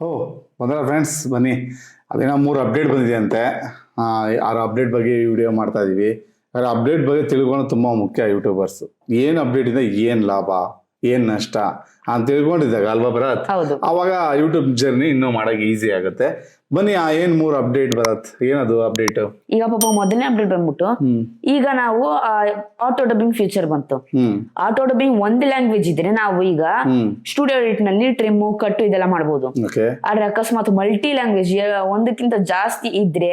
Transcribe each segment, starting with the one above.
ಓ ಬಂದ್ರ ಫ್ರೆಂಡ್ಸ್ ಬನ್ನಿ. ಅದೇನೋ ಮೂರು ಅಪ್ಡೇಟ್ ಬಂದಿದೆ ಅಂತೆ ಆ, ಅಪ್ಡೇಟ್ ಬಗ್ಗೆ ವಿಡಿಯೋ ಮಾಡ್ತಾ ಇದೀವಿ. ಆ ಅಪ್ಡೇಟ್ ಬಗ್ಗೆ ತಿಳ್ಕೊಳ್ಳೋದು ತುಂಬ ಮುಖ್ಯ ಯೂಟ್ಯೂಬರ್ಸ್ ಏನು ಅಪ್ಡೇಟ್ ಇಂದ ಏನು ಲಾಭ ಏನು ನಷ್ಟ ಅಂತ ತಿಳ್ಕೊಂಡಿದ್ದಾಗ ಅಲ್ವಾ ಬರತ್ ಹೌದು. ಅವಾಗ ಯೂಟ್ಯೂಬ್ ಜರ್ನಿ ಇನ್ನೂ ಮಾಡೋಕೆ ಈಸಿ ಆಗುತ್ತೆ. ಬನ್ನಿ ಆ ಏನ್ ಮೂರು ಅಪ್ಡೇಟ್ ಬರತ್? ಏನದು ಅಪ್ಡೇಟ್ ಈಗ ಪಾಪ ಮೊದಲನೇ ಅಪ್ಡೇಟ್ ಬಂದ್ಬಿಟ್ಟು ಈಗ ನಾವು ಆಟೋ ಡಬ್ಬಿಂಗ್ ಫ್ಯೂಚರ್ ಬಂತು. ಆಟೋ ಡಬ್ಬಿಂಗ್ ಒಂದ್ ಲ್ಯಾಂಗ್ವೇಜ್ ಇದ್ರೆ ನಾವು ಈಗ ಸ್ಟುಡಿಯೋ ಎಡಿಟ್ನಲ್ಲಿ ಟ್ರಿಮ್ ಕಟ್ಟು ಇದೆಲ್ಲ ಮಾಡಬಹುದು ಆದ್ರೆ ಅಕಸ್ಮಾತ್ ಮಲ್ಟಿ ಲ್ಯಾಂಗ್ವೇಜ್ ಒಂದಕ್ಕಿಂತ ಜಾಸ್ತಿ ಇದ್ರೆ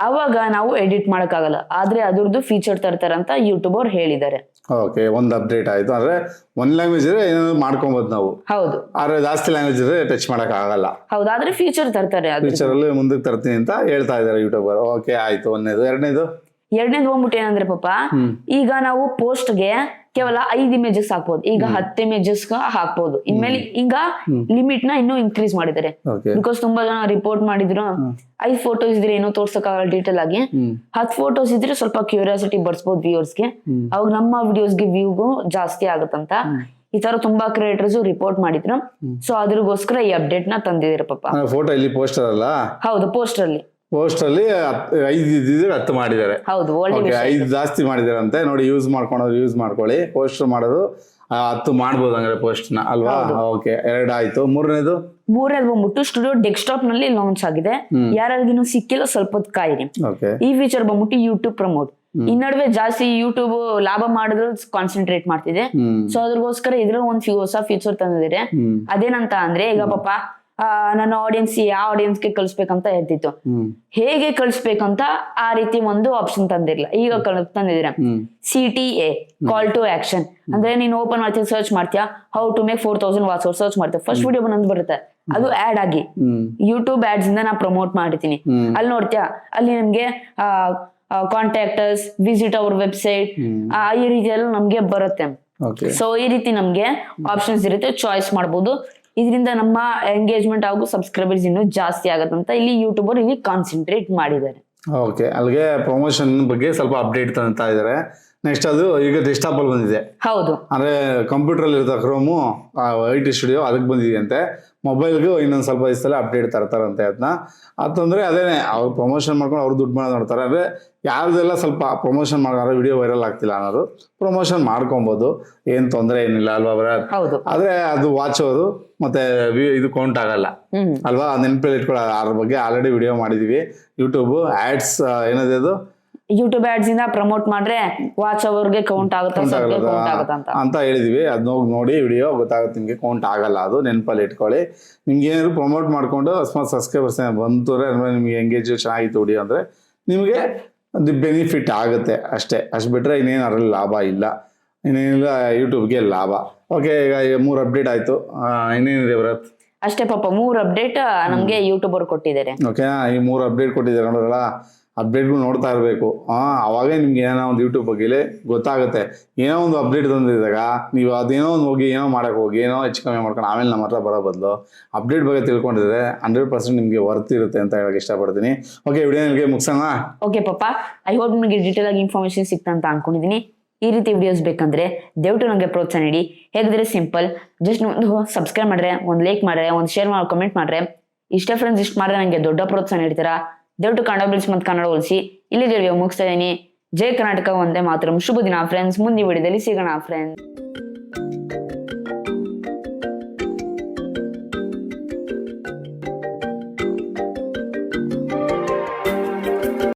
ಅವಾಗ ನಾವು ಎಡಿಟ್ ಮಾಡಕ್ಕಾಗಲ್ಲ. ಆದ್ರೆ ಅದ್ರದ್ದು ಫೀಚರ್ ತರ್ತಾರಂತ ಯೂಟ್ಯೂಬ್ ಅವ್ರು ಹೇಳಿದ್ದಾರೆ. ಓಕೆ ಒಂದು ಅಪ್ಡೇಟ್ ಆಯ್ತು. ಅಂದ್ರೆ ಒಂದ್ ಲ್ಯಾಂಗ್ವೇಜ್ ಇದ್ರೆ ಏನಾದ್ರು ಮಾಡ್ಕೊಬೋದು ನಾವು. ಹೌದು. ಆದ್ರೆ ಜಾಸ್ತಿ ಲ್ಯಾಂಗ್ವೇಜ್ ಇದ್ರೆ ಟಚ್ ಮಾಡಕ್ ಆಗಲ್ಲ ಹೌದು ಆದ್ರೆ ಫೀಚರ್ ತರ್ತಾರೆ ಫೀಚರ್ ಫ್ಯೂಚರ್ ಅಲ್ಲಿ ಮುಂದಕ್ಕೆ ತರ್ತೀನಿ ಅಂತ ಹೇಳ್ತಾ ಇದ್ದಾರೆ ಯೂಟ್ಯೂಬರ್ ಓಕೆ ಆಯ್ತು. ಒಂದನೇದು. ಎರಡನೇದು? ಎರಡನೇದು ಬಂದ್ಬಿಟ್ಟು ಏನಂದ್ರೆ ಪಾಪ ಈಗ ನಾವು ಪೋಸ್ಟ್ಗೆ ಗೆ ಕೇವಲ ಐದ್ ಇಮೇಜಸ್ ಹಾಕ್ಬೋದು. ಈಗ ಹತ್ತು ಇಮೇಜಸ್ ಹಾಕ್ಬೋದು. ಇನ್ಮೇಲೆ ಈಗ ಲಿಮಿಟ್ನ ಇನ್ನೂ ಇನ್ಕ್ರೀಸ್ ಮಾಡಿದ್ದಾರೆ. ಬಿಕಾಸ್ ತುಂಬಾ ಜನ ರಿಪೋರ್ಟ್ ಮಾಡಿದ್ರು ಐದ್ ಫೋಟೋಸ್ ಇದ್ರೆ ಏನೋ ತೋರ್ಸಕ್ಕಾಗಲ್ಲ ಡೀಟೇಲ್ ಆಗಿ. ಹತ್ ಫೋಟೋಸ್ ಇದ್ರೆ ಸ್ವಲ್ಪ ಕ್ಯೂರಿಯಾಸಿಟಿ ಬರ್ಸ್ಬೋದು ವ್ಯೂವರ್ಸ್ಗೆ ಗೆ. ಅವಾಗ ನಮ್ಮ ವಿಡಿಯೋಸ್ಗೆ ವ್ಯೂಗೂ ಜಾಸ್ತಿ ಆಗುತ್ತಂತ. ಈ ತರ ತುಂಬಾ ಕ್ರಿಯೇಟರ್ಸ್ ರಿಪೋರ್ಟ್ ಮಾಡಿದ್ರು. ಸೊ ಅದ್ರಗೋಸ್ಕರ ಈ ಅಪ್ಡೇಟ್ನ ತಂದಿದ್ದೀರ ಪಾಪ. ಫೋಟೋ ಇಲ್ಲಿ ಪೋಸ್ಟರ್ ಅಲ್ಲ? ಹೌದು ಪೋಸ್ಟರ್ ಅಲ್ಲಿ. ಪೋಸ್ಟರ್ ಅಲ್ಲಿ ಐದು ಇದ್ದಿದ್ರೆ ಹತ್ತು ಮಾಡಿದ್ದಾರೆ. ಐದು ಜಾಸ್ತಿ ಮಾಡಿದಾರಂತೆ ನೋಡಿ ಯೂಸ್ ಮಾಡ್ಕೊಳೋದು ಯೂಸ್ ಮಾಡ್ಕೊಳ್ಳಿ. ಪೋಸ್ಟ್ ಮಾಡೋದು ಹತ್ತು ಮಾಡ್ಬೋದು ಹಂಗಾರೆ ಪೋಸ್ಟ್ನ ಅಲ್ವಾ? ಓಕೆ ಎರಡು ಆಯ್ತು. ಮೂರನೇದು? ಮೂರನೇದು ಬಂದ್ಬಿಟ್ಟು ಸ್ಟುಡಿಯೋ ಡೆಸ್ಕ್ಟಾಪ್ನಲ್ಲಿ ಲಾಂಚ್ ಆಗಿದೆ. ಯಾರಿಗಿನ್ನೂ ಸಿಕ್ಕಿಲ್ಲ ಸ್ವಲ್ಪ ಕಾಯಿರಿ. ಈ ಫೀಚರ್ ಬಂದ್ಬಿಟ್ಟು ಯೂಟ್ಯೂಬ್ ಪ್ರಮೋಟ್ ಈ ನಡುವೆ ಜಾಸ್ತಿ ಯೂಟ್ಯೂಬ್ ಲಾಭ ಮಾಡಿದ್ರು ಕಾನ್ಸಂಟ್ರೇಟ್ ಮಾಡ್ತಿದೆ. ಸೊ ಅದ್ರಗೋಸ್ಕರ ಇದ್ರಲ್ಲಿ ಒಂದ್ ಹೊಸ ಫೀಚರ್ ತಂದಿದ್ದಾರೆ. ಅದೇನಂತ ಅಂದ್ರೆ ಈಗ ಪಾಪ ನನ್ನ ಆಡಿಯನ್ಸ್ ಯಾವ ಆಡಿಯನ್ಸ್ಗೆ ಕಳ್ಸ್ಬೇಕಂತ ಹೇಳ್ತಿತ್ತು. ಹೇಗೆ ಕಳಿಸ್ಬೇಕಂತ ಆ ರೀತಿ ಒಂದು ಆಪ್ಷನ್ ತಂದಿರ್ಲಿಲ್ಲ. ಈಗ ತಂದಿದ್ದೀರಾ? C T A call to action ಅಂದ್ರೆ ನೀನು ಓಪನ್ ಮಾಡ್ತೀಯ ಸರ್ಚ್ ಮಾಡ್ತೀಯಾ? How to make four thousand watts search ಮಾಡ್ತೀಯ? ಫಸ್ಟ್ ವಿಡಿಯೋ ಬಂದ್ ಬರುತ್ತೆ. ಅದು ಆಡ್ ಆಗಿ. ಯೂಟ್ಯೂಬ್ ಆಡ್ಸ್ ಇಂದ ನಾ ಪ್ರಮೋಟ್ ಮಾಡ್ತೀನಿ. ಅಲ್ಲಿ ನೋಡ್ತೀಯಾ? ಅಲ್ಲಿ ನಿಮ್ಗೆ ಕಾಂಟ್ಯಾಕ್ಟರ್ಸ್ ವಿಸಿಟ್ ಅವರ್ ವೆಬ್ಸೈಟ್ ಈ ರೀತಿಯಲ್ಲಿ ನಮ್ಗೆ ಬರುತ್ತೆ. ಸೊ ಈ ರೀತಿ ನಮ್ಗೆ ಆಪ್ಷನ್ಸ್ ಇರುತ್ತೆ. ಚಾಯ್ಸ್ ಮಾಡ್ಬೋದು. ಇದರಿಂದ ನಮ್ಮ ಎಂಗೇಜ್ಮೆಂಟ್ ಹಾಗೂ ಸಬ್ಸ್ಕ್ರೈಬರ್ಸ್ ಇನ್ನು ಜಾಸ್ತಿ ಆಗತ್ತಂತ ಇಲ್ಲಿ ಯೂಟ್ಯೂಬರ್ ಇಲ್ಲಿ ಕಾನ್ಸಂಟ್ರೇಟ್ ಮಾಡಿದ್ದಾರೆ. ಓಕೆ ಅಲ್ಲಿಗೆ ಪ್ರಮೋಷನ್ ಬಗ್ಗೆ ಸ್ವಲ್ಪ ಅಪ್ಡೇಟ್ ತಂತಾ ಇದ್ದಾರೆ. ನೆಕ್ಸ್ಟ್ ಅದು ಈಗ ಡೆಸ್ಕ್ಟಾಪ್ ಅಲ್ಲಿ ಬಂದಿದೆ. ಹೌದು. ಅಂದ್ರೆ ಕಂಪ್ಯೂಟರ್ ಅಲ್ಲಿ ಇರೋ ಕ್ರೋಮು ಐ ಟಿ ಸ್ಟುಡಿಯೋ ಅದಕ್ಕೆ ಬಂದಿದೆಯಂತೆ. ಮೊಬೈಲ್ಗೂ ಇನ್ನೊಂದು ಸ್ವಲ್ಪ ದಿವಸದಲ್ಲಿ ಅಪ್ಡೇಟ್ ತರ್ತಾರಂತೆ ಅದನ್ನ ಅಂತಂದ್ರೆ ಅದೇನೆ ಅವ್ರು ಪ್ರಮೋಷನ್ ಮಾಡ್ಕೊಂಡು ಅವ್ರು ದುಡ್ಡು ಮಾಡೋದು ನೋಡ್ತಾರೆ. ಅಂದ್ರೆ ಯಾರ್ದೆಲ್ಲ ಸ್ವಲ್ಪ ಪ್ರಮೋಷನ್ ಮಾಡೋರು ವಿಡಿಯೋ ವೈರಲ್ ಆಗ್ತಿಲ್ಲ ಅನ್ನೋರು ಪ್ರಮೋಷನ್ ಮಾಡ್ಕೊಬೋದು. ಏನು ತೊಂದರೆ ಏನಿಲ್ಲ ಅಲ್ವಾ ಅವರ? ಆದ್ರೆ ಅದು ವಾಚ್ ಅವರು ಮತ್ತೆ ಇದು ಕೌಂಟ್ ಆಗಲ್ಲ. ಅಲ್ವಾ? ನೆನಪಲ್ಲಿ ಇಟ್ಕೊಳ್ಳೋ ಅದ್ರ ಬಗ್ಗೆ ಆಲ್ರೆಡಿ ವಿಡಿಯೋ ಮಾಡಿದೀವಿ. ಯೂಟ್ಯೂಬ್ ಆಡ್ಸ್ ಏನಿದೆ ಅದು ಯೂಟ್ಯೂಬ್ ಆಡ್ಸ್ ಇಂದ ಪ್ರಮೋಟ್ ಮಾಡ್ರೆ ವಾಚ್ ಅವರ್ಗೆ ಕೌಂಟ್ ಆಗುತ್ತೆ? ಕೌಂಟ್ ಅಂತ. ಅಂತ ಹೇಳಿದ್ವಿ. ಅದನ್ನ ಹೋಗಿ ನೋಡಿ ವಿಡಿಯೋ ಗೊತ್ತಾಗುತ್ತೆ ನಿಮಗೆ ಕೌಂಟ್ ಆಗಲ್ಲ ಅದು ನೆನಪಲ್ಲಿ ಇಟ್ಕೊಳ್ಳಿ. ನಿಮ್ಗೆ ಏನಾದ್ರು ಪ್ರಮೋಟ್ ಮಾಡ್ಕೊಂಡು ಅಸ್ಮಾತ್ ಸಬ್ಸ್ಕ್ರೈಬರ್ಸ್ ಬಂತು ಅಂದ್ರೆ ನಿಮ್ಗೆ ಎಂಗೇಜ್ ಚೆನ್ನಾಗಿತ್ತು ವಿಡಿಯೋ ಅಂದ್ರೆ ನಿಮಗೆ ಅದು ಬೆನಿಫಿಟ್ ಆಗುತ್ತೆ ಅಷ್ಟೇ. ಅಷ್ಟು ಬಿಟ್ರೆ ಇನ್ನೇನು ಅದ್ರಲ್ಲಿ ಲಾಭ ಇಲ್ಲ. ಇನ್ನೇನಿಲ್ಲ ಯೂಟ್ಯೂಬ್ಗೆ ಲಾಭ. ಓಕೆ ಈಗ ಮೂರು ಅಪ್ಡೇಟ್ ಆಯ್ತು. ಇನ್ನೇನಿದೆ ಬರತ್ ಅಷ್ಟೇ ಪಾಪ ಮೂರು ಅಪ್ಡೇಟ್ ನಮ್ಗೆ ಯೂಟ್ಯೂಬರ್ ಕೊಟ್ಟಿದ್ದಾರೆ. ಓಕೆನಾ ಈ ಮೂರು ಅಪ್ಡೇಟ್ ಕೊಟ್ಟಿದ್ದಾರೆ ನೋಡಿದ್ರಲ್ಲ ಅಪ್ಡೇಟ್ಗಳು ನೋಡ್ತಾ ಇರಬೇಕು. ಹಾಂ ಅವಾಗೇ ನಿಮ್ಗೆ ಏನೋ ಒಂದು ಯೂಟ್ಯೂಬ್ ಬಗ್ಗೆ ಗೊತ್ತಾಗುತ್ತೆ. ಏನೋ ಒಂದು ಅಪ್ಡೇಟ್ ತಂದಿದ್ದಾಗ ನೀವು ಅದೇನೋ ಒಂದು ಹೋಗಿ ಏನೋ ಮಾಡಕ್ಕೆ ಹೋಗಿ, ಏನೋ ಹೆಚ್ಚು ಕಮ್ಮಿ ಮಾಡ್ಕೊಂಡು ಆಮೇಲೆ ನಮ್ಮ ಹತ್ರ ಬರೋ ಬದಲು ಅಪ್ಡೇಟ್ ಬಗ್ಗೆ ತಿಳ್ಕೊಂಡಿದ್ರೆ ಹಂಡ್ರೆಡ್ ಪರ್ಸೆಂಟ್ ನಿಮಗೆ ವರ್ತ್ ಇರುತ್ತೆ ಅಂತ ಹೇಳಕ್ಕೆ ಇಷ್ಟಪಡ್ತೀನಿ. ಓಕೆ ವಿಡಿಯೋ ನಿಮಗೆ ಮುಗಿಸೋಣ? ಓಕೆ ಪಾಪ ಐ ಹೋಪ್ ನಿಮಗೆ ಡೀಟೇಲ್ ಆಗಿ ಇನ್ಫಾರ್ಮೇಷನ್ ಸಿಕ್ತಂತ ಅಂತ ಅನ್ಕೊಂಡಿದೀನಿ. ಈ ರೀತಿ ವಿಡಿಯೋಸ್ ಬೇಕಂದ್ರೆ ದಯವಿಟ್ಟು ನನಗೆ ಪ್ರೋತ್ಸಾಹ ನೀಡಿ ಹೇಗಿದ್ರೆ ಸಿಂಪಲ್ ಜಸ್ಟ್ ಒಂದು ಸಬ್ಸ್ಕ್ರೈಬ್ ಮಾಡ್ರೆ, ಒಂದು ಲೈಕ್ ಮಾಡ್ರೆ, ಒಂದು ಶೇರ್ ಮಾಡಿ ಕಮೆಂಟ್ ಮಾಡ್ರೆ. ಇಷ್ಟೇ ಫ್ರೆಂಡ್ಸ್ ಇಷ್ಟು ಮಾಡ್ರೆ ನನಗೆ ದೊಡ್ಡ ಪ್ರೋತ್ಸಾಹ ನೀಡ್ತೀರಾ ದಯವಿಟ್ಟು ಕನ್ನಡ ಬಿಲ್ಸ್ ಮತ್ತು ಕನ್ನಡ ಹೋಲಿಸಿ ಇಲ್ಲಿಗೆ ಮುಗಿಸ್ತಾ ಇದ್ದೀನಿ ಜೈ ಕರ್ನಾಟಕ ಒಂದೇ ಮಾತ್ರ. ಶುಭ ದಿನ ಫ್ರೆಂಡ್ಸ್ ಮುಂದಿನ ವಿಡಿಯೋದಲ್ಲಿ ಸಿಗೋಣ ಫ್ರೆಂಡ್ಸ್